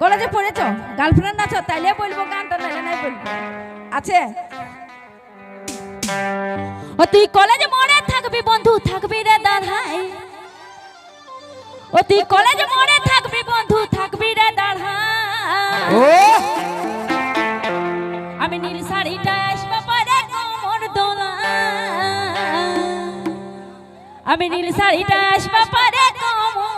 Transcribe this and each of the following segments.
কলেজে পড়েছ? গার্লফ্রেন্ড আছো? তাইলে বলব গানটা নাইলে নাই বলব। আছে? ও তুই কলেজে মনে থাকবি বন্ধু থাকবি রে দাঁড়াই। ও তুই কলেজে মনে থাকবি বন্ধু থাকবি রে দাঁড়াই। আমি নীল শাড়িটা আসবে পরে কোমর দোলা। আমি নীল শাড়িটা আসবে পরে কোমর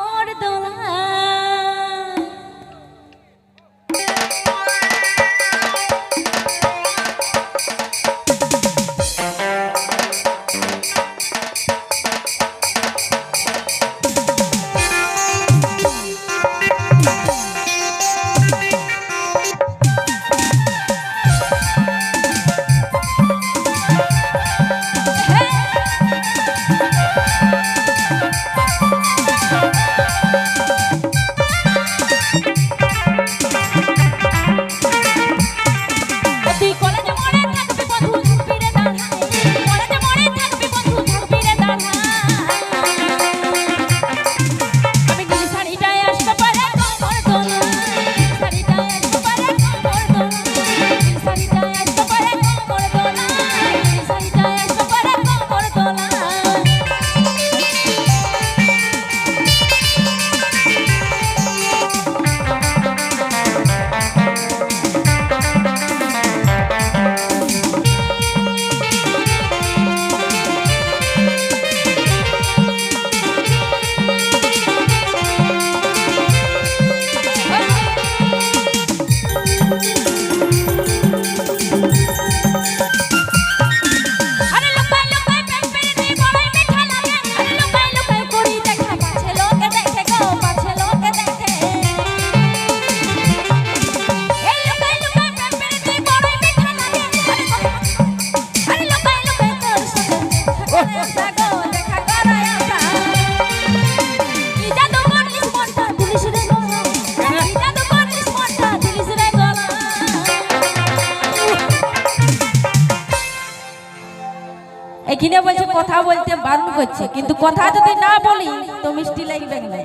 এখানে বলছে, কথা বলতে বারণ করছে। কিন্তু কথা যদি না বলি, তো মিষ্টি লাগবে না।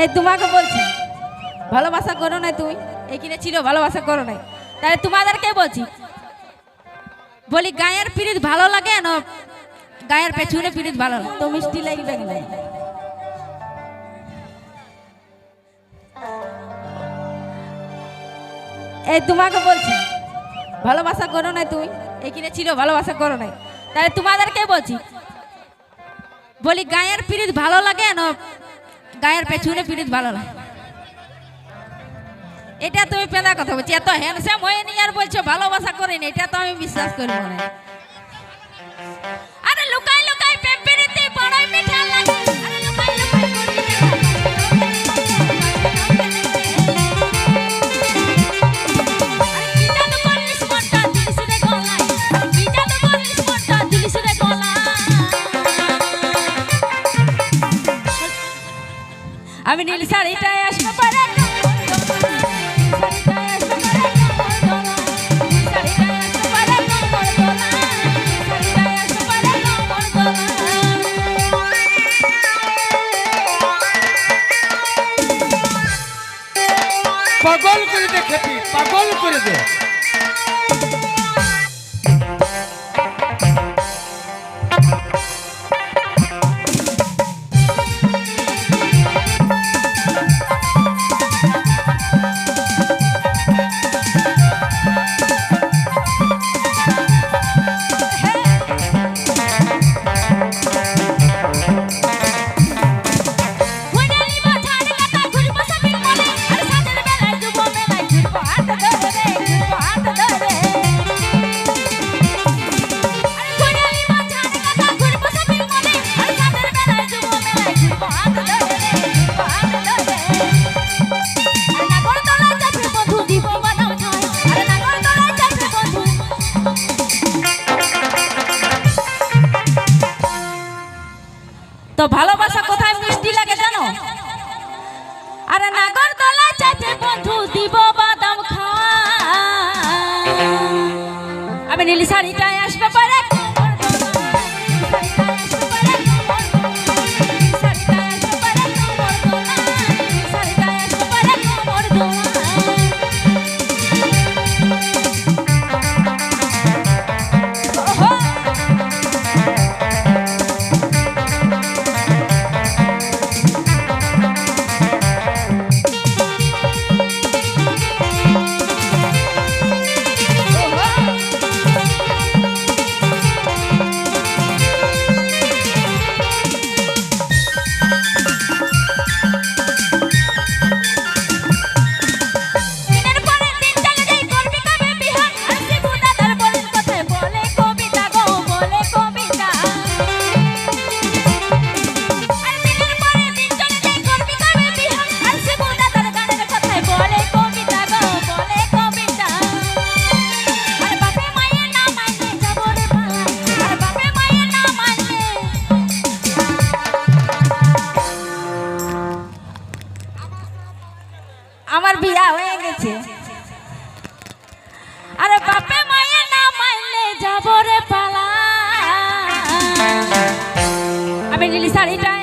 এই তোমাকে বলছি, ভালোবাসা করো না তুমি? এখানে ছিল, ভালোবাসা করো না তাহলে তোমাদেরকে বলছি, বলি গায়ের পিরিত ভালো লাগে না? গায়ের পেছনে পিরিত ভালো লাগে তো মিষ্টি লাগবে না। এই, তোমাকে বলছি, ভালোবাসা করো না তুমি? এখানে ছিল, ভালোবাসা করো নাই। তাহলে তোমাদেরকে বলছি, বলি গায়ের পিরিত ভালো লাগে না গায়ের পেছনে পিরিত ভালো লাগে? এটা তুমি পেদা কথা বলছি, এত হ্যান্ডসাম হয়ে নি আর বলছো ভালোবাসা করিনি, এটা তো আমি বিশ্বাস করি না আমি নীল শাড়িটায় আসব। পারে পাগল করে পাগল করে আর নাগর তলা চাচে বন্ধু দিব বাদাম খাওয়া আমি নীল শাড়িটা Marita.